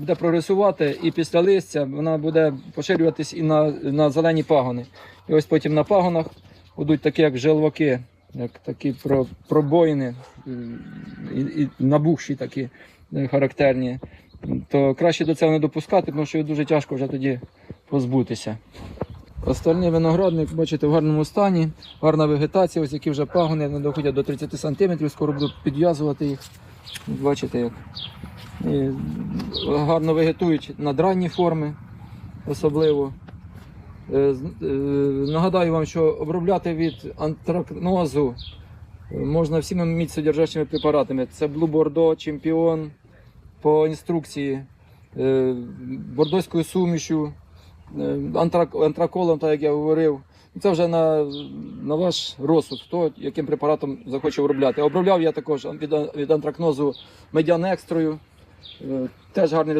буде прогресувати і після листя вона буде поширюватись і на, на зелені пагони. І ось потім на пагонах будуть такі, як желваки, як такі пробоїни і, і набухші такі е, характерні. То краще до цього не допускати, тому що дуже тяжко вже тоді позбутися. Остальний виноградник, бачите, в гарному стані, гарна вегетація, ось які вже пагони не доходять до 30 см, скоро буду підв'язувати їх. Бачите, як. І гарно вегетують надранні форми, особливо. Е, е, Нагадаю вам, що обробляти від антракнозу е, можна всіма міцсодержащими препаратами. Це Blue Bordeaux, Чемпіон по інструкції, бордоською сумішю, антраколом, так як я говорив. Це вже на, на ваш розсуд, хто яким препаратом захоче обробляти. Обробляв я також від, від антракнозу медіанекстрою. Е, Теж гарний результат.